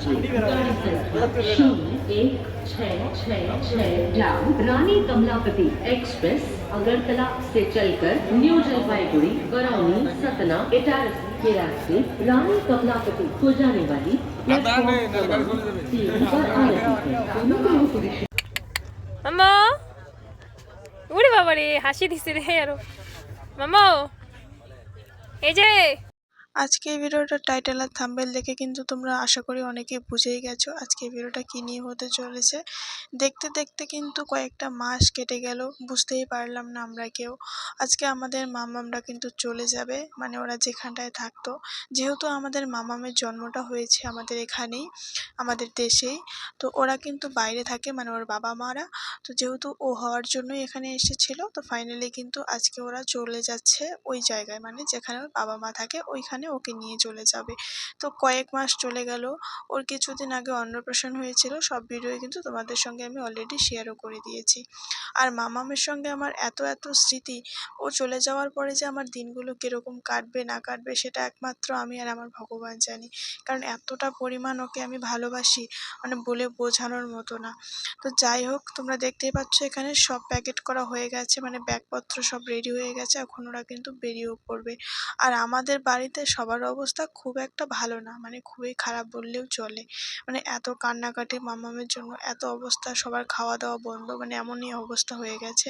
गाड़ी संख्या शून्य एक छः छः छः ग्राम रानी कमलापति एक्सप्रेस अगरतला से चलकर न्यू जलपाईगुड़ी बरौनी सतना इटारसी के रास्ते रानी कमलापति को जाने वाली प्लेटफॉर्म क्रमांक तीन पर आ रही है दोनों लोगों को विशेष মামা উড়ে বাবা রে হাসি দিছে রে আরো মামা এই যে আজকে এই ভিডিওটার টাইটেল আর থাম্বেল দেখে কিন্তু তোমরা আশা করি অনেকে বুঝেই গেছো আজকে ভিডিওটা কী নিয়ে হতে চলেছে। দেখতে দেখতে কিন্তু কয়েকটা মাস কেটে গেল, বুঝতেই পারলাম না আমরা কেউ। আজকে আমাদের মামামরা কিন্তু চলে যাবে মানে ওরা যেখানটায় থাকতো। যেহেতু আমাদের মামামের জন্মটা হয়েছে আমাদের এখানেই, আমাদের দেশেই, তো ওরা কিন্তু বাইরে থাকে মানে ওর বাবা মারা তো যেহেতু ও হওয়ার জন্যই এখানে এসেছিল, তো ফাইনালি কিন্তু আজকে ওরা চলে যাচ্ছে ওই জায়গায় মানে যেখানে ওর বাবা মা থাকে, ওইখানে ওকে নিয়ে চলে যাবে। তো কয়েক মাস চলে গেল, ওর কিছুদিন আগে অন্নপ্রাশন হয়েছিল, সব ভিডিও কিন্তু তোমাদের সঙ্গে আমি অলরেডি শেয়ারও করে দিয়েছি। আর মামামের সঙ্গে আমার এত এত স্মৃতি, ও চলে যাওয়ার পরে যে আমার দিনগুলো কীরকম কাটবে, না কাটবে, সেটা একমাত্র আমি আর আমার ভগবান জানি। কারণ এতটা পরিমাণ ওকে আমি ভালোবাসি মানে বলে বোঝানোর মতো না। তো যাই হোক, তোমরা দেখতেই পাচ্ছ এখানে সব প্যাকেট করা হয়ে গেছে মানে ব্যাগপত্র সব রেডি হয়ে গেছে, এখন ওরা কিন্তু বেরিয়েও পড়বে। আর আমাদের বাড়িতে সবার অবস্থা খুব একটা ভালো না। মানে খুবই খারাপ বললেও চলে। মানে এত কান্নাকাটি মামামের জন্য এত অবস্থা, সবার খাওয়া দাওয়া বন্ধ মানে এমনই অবস্থা হয়ে গেছে।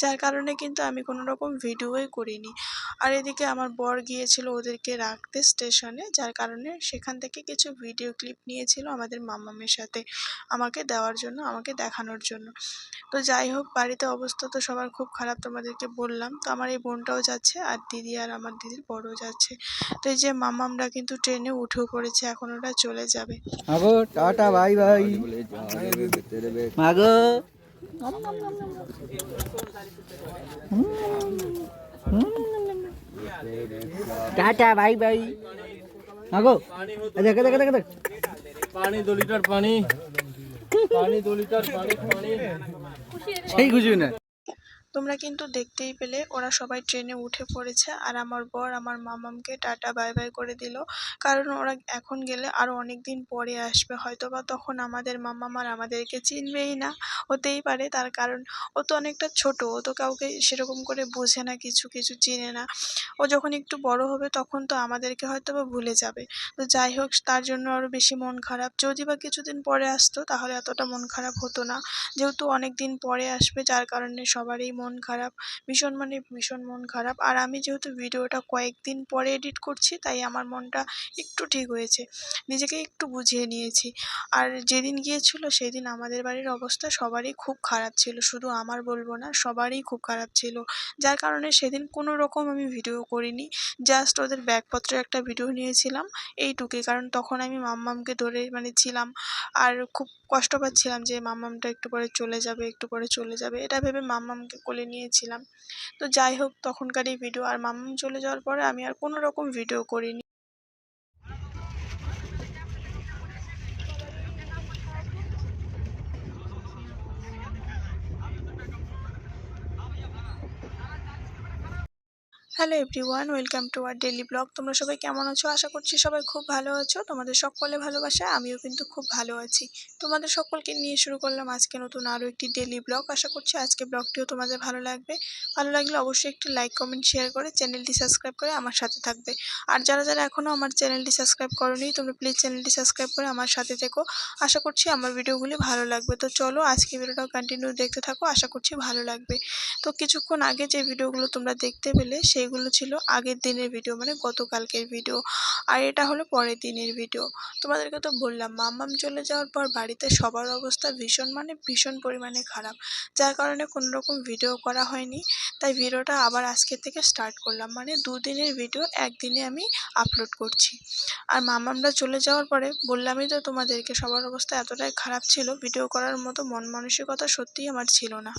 যার কারণে কিন্তু আমি কোনো রকম ভিডিওই করিনি। আর এদিকে আমার বর গিয়েছিল ওদেরকে রাখতে স্টেশনে, যার কারণে সেখান থেকে কিছু ভিডিও ক্লিপ নিয়েছিল আমাদের মামামের সাথে আমাকে দেওয়ার জন্য, আমাকে দেখানোর জন্য। তো যাই হোক, বাড়িতে অবস্থা তো সবার খুব খারাপ তোমাদেরকে বললাম। তো আমার এই বোনটাও যাচ্ছে আর দিদি আর আমার দিদির বড়ও যাচ্ছে। তো এই যে মামামরা কিন্তু ট্রেনে উঠে পড়েছে এখন ওরা চলে যাবে। মাগো টাটা বাই বাই। মাগো। Tata bye bye. মাগো দেখ দেখ দেখ দেখ। পানি দু লিটার পানি। পানি দু লিটার পানি পানি। সেই খুঁজবি না। তোমরা কিন্তু দেখতেই পেলে, ওরা সবাই ট্রেনে উঠে পড়েছে আর আমার বর আমার মামামকে টাটা, বাই বাই করে দিল। কারণ ওরা এখন গেলে আরও অনেক দিন পরে আসবে। হয়তো বা তখন আমাদের মামাম আর আমাদেরকে চিনবেই না। হতেই পারে তার কারণ ও তো অনেকটা ছোট, ও তো কাউকে সেরকম করে বোঝে না, কিছু কিছু চিনে না। ও যখন একটু বড় হবে তখন তো আমাদেরকে হয়তো বা ভুলে যাবে। তো যাই হোক, তার জন্য আরও বেশি মন খারাপ। যদি বা কিছুদিন পরে আসতো তাহলে এতটা মন খারাপ হতো না। যেহেতু অনেক দিন পরে আসবে, যার কারণে সবারই মন খারাপ, ভীষণ মানে ভীষণ মন খারাপ। আর আমি যেহেতু ভিডিওটা কয়েকদিন পরে এডিট করছি, তাই আমার মনটা একটু ঠিক হয়েছে। নিজেকে একটু বুঝিয়ে নিয়েছি। আর যেদিন গিয়েছিল সেদিন আমাদের বাড়ির অবস্থা সবারই খুব খারাপ ছিল। শুধু আমার বলব না, সবারই খুব খারাপ ছিল। যার কারণে সেদিন কোনো রকম আমি ভিডিও করিনি। জাস্ট ওদের ব্যাগপত্রের একটা ভিডিও নিয়েছিলাম, এইটুকুই। কারণ তখন আমি মাম্মামকে ধরে মানে ছিলাম, আর খুব কষ্ট পাচ্ছিলাম যে মাম্মামটা একটু পরে চলে যাবে, একটু পরে চলে যাবে। এটা ভেবে মাম্মামকে কোলে নিয়েছিলাম। তো যাই হোক, তখনকার এই ভিডিও আর মাম্মাম চলে যাওয়ার পরে আমি আর কোনো রকম ভিডিও করিনি। Hello everyone welcome to our daily blog তোমরা সবাই কেমন আছো? আশা করছি সবাই খুব ভালো আছো। তোমাদের সকলে ভালোবাসা, আমিও কিন্তু খুব ভালো আছি। তোমাদের সকলকে নিয়ে শুরু করলাম আজকে নতুন আরও একটি ডেলি ব্লগ আশা করছি আজকে ব্লগটিও তোমাদের ভালো লাগবে। ভালো লাগলে অবশ্যই একটি লাইক কমেন্ট শেয়ার করে চ্যানেলটি সাবস্ক্রাইব করে আমার সাথে থাকবে। আর যারা যারা এখনও আমার চ্যানেলটি সাবস্ক্রাইব করোনি, তোমরা প্লিজ চ্যানেলটি সাবস্ক্রাইব করে আমার সাথে থেকো। আশা করছি আমার ভিডিওগুলি ভালো লাগবে। তো চলো আজকে ভিডিওটাও কন্টিনিউ দেখতে থাকো। আশা করছি ভালো লাগবে। তো কিছুক্ষণ আগে যে ভিডিওগুলো তোমরা দেখতে পেলে সেইগুলো ছিল আগের দিনের ভিডিও মানে গতকালকের ভিডিও আর এটা হলো পরের দিনের ভিডিও তোমাদেরকে তো বললাম, মাম্মাম চলে যাওয়ার পর বাড়িতে সবার অবস্থা ভীষণ মানে ভীষণ পরিমাণে খারাপ। যার কারণে কোনো রকম ভিডিও করা হয়নি, তাই ভিডিওটা আবার আজকে থেকে স্টার্ট করলাম। মানে দুদিনের ভিডিও একদিনে আমি আপলোড করছি। আর মামামরা চলে যাওয়ার পরে বললামই তো তোমাদেরকে, সবার অবস্থা এতটাই খারাপ ছিল ভিডিও করার মতো মন মানসিকতা সত্যিই আমার ছিল না।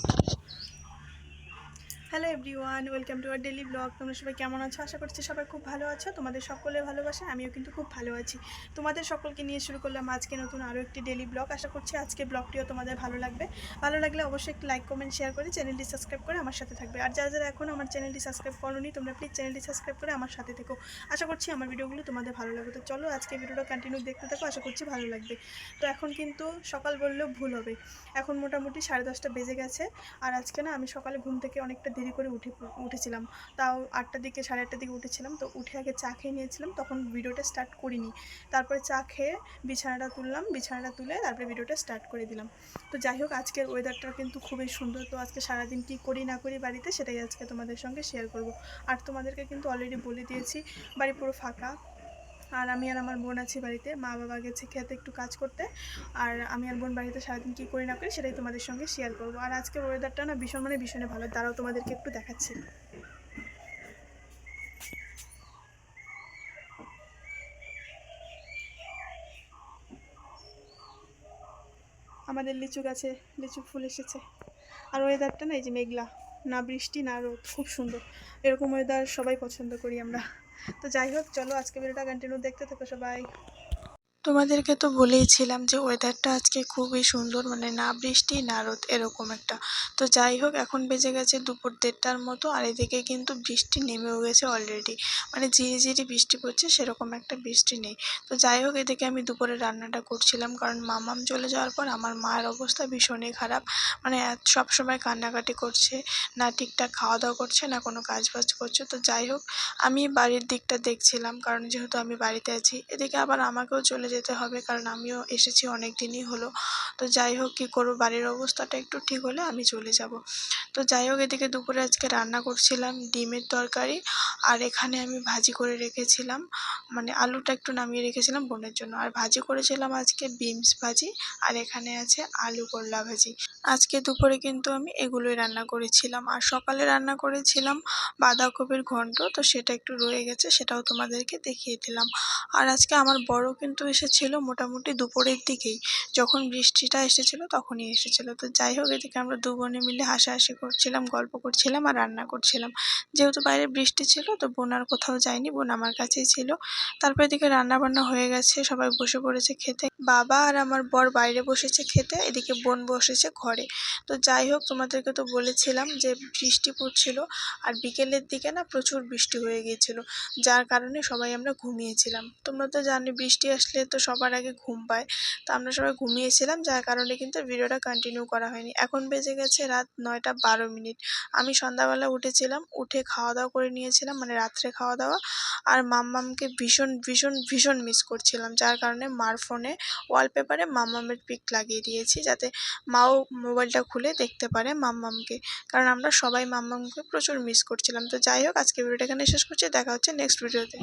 Hello everyone welcome to our daily blog তোমরা সবাই কেমন আছো? আশা করছি সবাই খুব ভালো আছো। তোমাদের সকলে ভালোবাসা, আমিও কিন্তু খুব ভালো আছি। তোমাদের সকলকে নিয়ে শুরু করলাম আজকে নতুন আরও একটি ডেলি ব্লগ আশা করছি আজকে ব্লগটিও তোমাদের ভালো লাগবে। ভালো লাগলে অবশ্যই একটি লাইক কমেন্ট শেয়ার করে চ্যানেলটি সাবস্ক্রাইব করে আমার সাথে থাকবে। আর যারা যারা এখনও আমার চ্যানেলটি সাবস্ক্রাইব করোনি, তোমরা প্লিজ চ্যানেলটি সাবস্ক্রাইব করে আমার সাথে থেকো। আশা করছি আমার ভিডিওগুলো তোমাদের ভালো লাগবে। তো চলো আজকে ভিডিওটা কন্টিনিউ দেখতে থাকো, আশা করছি ভালো লাগবে। তো এখন কিন্তু সকাল বললেও ভুল হবে। এখন মোটামুটি সাড়ে দশটা বেজে গেছে। আর আজকে না, আমি সকালে ঘুম থেকে অনেকটা দেরি করে উঠে, উঠেছিলাম। তাও আটটার দিকে, সাড়ে আটটার দিকে উঠেছিলাম। তো উঠে আগে চা খেয়ে নিয়েছিলাম, তখন ভিডিওটা স্টার্ট করিনি। তারপরে চা খেয়ে বিছানাটা তুললাম, বিছানাটা তুলে তারপরে ভিডিওটা স্টার্ট করে দিলাম। তো যাই হোক, আজকের ওয়েদারটা কিন্তু খুবই সুন্দর। তো আজকে সারাদিন কী করি, না করি বাড়িতে, সেটাই আজকে তোমাদের সঙ্গে শেয়ার করব। আর তোমাদেরকে কিন্তু অলরেডি বলে দিয়েছি, বাড়ি পুরো ফাঁকা। আর আমি আর আমার বোন আছি বাড়িতে। মা বাবা গেছে খেতে একটু কাজ করতে। আর আমি আর বোন বাড়িতে সারাদিন কী করি না করি সেটাই তোমাদের সঙ্গে শেয়ার করব। আর আজকের ওয়েদারটা না ভীষণ মানে ভীষণই ভালো। তারাও তোমাদেরকে একটু দেখাচ্ছি। আমাদের লিচু গাছে, লিচু ফুল এসেছে। আর ওয়েদারটা না এই যে মেঘলা। না বৃষ্টি, না রোদ। খুব সুন্দর। এরকম ওয়েদার সবাই পছন্দ করি আমরা। তো যাই হোক চলো আজকে ভিডিওটা কন্টিনিউ দেখতে থাকো সবাই। তোমাদেরকে তো বলেইছিলাম যে ওয়েদারটা আজকে খুবই সুন্দর মানে না বৃষ্টি, না রোদ, এরকম একটা। তো যাই হোক, এখন বেজে গেছে দুপুর দেড়টার মতো, আর এদিকে কিন্তু বৃষ্টি নেমেও গেছে অলরেডি মানে ঝিরি ঝিরি বৃষ্টি পড়ছে, সেরকম একটা বৃষ্টি নেই। তো যাই হোক, এদিকে আমি দুপুরে রান্নাটা করছিলাম, কারণ মামাম চলে যাওয়ার পর আমার মায়ের অবস্থা ভীষণই খারাপ। মানে সব সময় কান্নাকাটি করছে, না ঠিকঠাক খাওয়া দাওয়া করছে, না কোনো কাজ বাজ করছে। তো যাই হোক, আমি বাড়ির দিকটা দেখছিলাম, কারণ যেহেতু আমি বাড়িতে আছি, এদিকে আবার আমাকেও চলে যেতে হবে, কারণ আমিও এসেছি অনেক দিনই হলো। তো যাই হোক, কী করব? বাড়ির অবস্থাটা একটু ঠিক হলে আমি চলে যাব। তো যাই হোক, এদিকে দুপুরে আজকে রান্না করছিলাম ডিমের তরকারি আর এখানে আমি ভাজি করে রেখেছিলাম। মানে আলুটা একটু নামিয়ে রেখেছিলাম বোনের জন্য। আর ভাজি করেছিলাম আজকে বিনস ভাজি আর এখানে আছে আলু করলা ভাজি। আজকে দুপুরে কিন্তু আমি এগুলোই রান্না করেছিলাম। আর সকালে রান্না করেছিলাম বাঁধাকপির ঘন্ট, তো সেটা একটু রয়ে গেছে, সেটাও তোমাদেরকে দেখিয়ে দিলাম। আর আজকে আমার বড় কিন্তু এসেছিল মোটামুটি দুপুরের দিকেই। যখন বৃষ্টিটা এসেছিল তখনই এসেছিল। তো যাই হোক, এদিকে আমরা দু বোনে মিলে হাসাহাসি করছিলাম, গল্প করছিলাম আর রান্না করছিলাম। যেহেতু বাইরে বৃষ্টি ছিল তো বোন আর কোথাও যায়নি, বোন আমার কাছেই ছিল। তারপর এদিকে রান্না বান্না হয়ে গেছে, সবাই বসে পড়েছে খেতে। বাবা আর আমার বর বাইরে বসেছে খেতে, এদিকে বোন বসেছে ঘরে। তো যাই হোক, তোমাদেরকে তো বলেছিলাম যে বৃষ্টি পড়ছিল আর বিকেলের দিকে না প্রচুর বৃষ্টি হয়ে গিয়েছিল। যার কারণে সবাই আমরা ঘুমিয়েছিলাম। তোমরা তো জানি বৃষ্টি আসলে তো সবার আগে ঘুম পায়। তো আমরা সবাই ঘুমিয়েছিলাম, যার কারণে কিন্তু ভিডিওটা কন্টিনিউ করা হয়নি। এখন বেজে গেছে রাত নয়টা বারো মিনিট। আমি সন্ধ্যাবেলা উঠেছিলাম, উঠে খাওয়া দাওয়া করে নিয়েছিলাম মানে রাত্রে খাওয়া দাওয়া আর মাম্মামকে ভীষণ ভীষণ ভীষণ মিস করছিলাম, যার কারণে মার ফোনে ওয়ালপেপারে মাম্মামের পিক লাগিয়ে দিয়েছি, যাতে মাও মোবাইলটা খুলে দেখতে পারে মাম্মামকে। কারণ আমরা সবাই মাম্মামকে প্রচুর মিস করছিলাম। তো যাই হোক আজকে ভিডিওটা এখানে শেষ করছি, দেখা হচ্ছে নেক্সট ভিডিওতে